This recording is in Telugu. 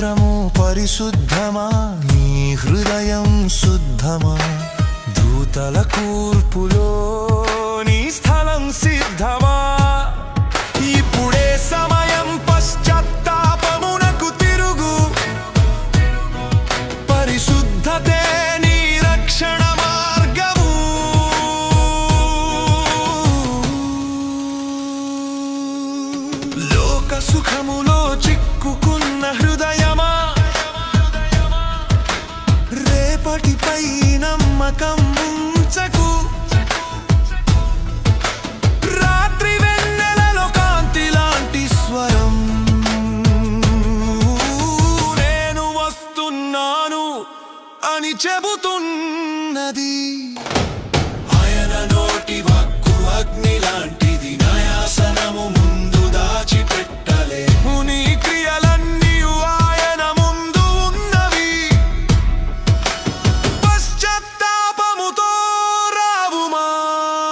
పరిశుద్ధమా? నీ హృదయం శుద్ధమా? దూతల కూర్పులో నీ స్థలం సిద్ధమా? ఇప్పుడే సమయం పశ్చాత్తాపమునకు తిరుగు. పరిశుద్ధతే నీ రక్షణ మార్గము. లోక సుఖములో చిక్కుకున్న హృదయం అని చెబుతున్నది.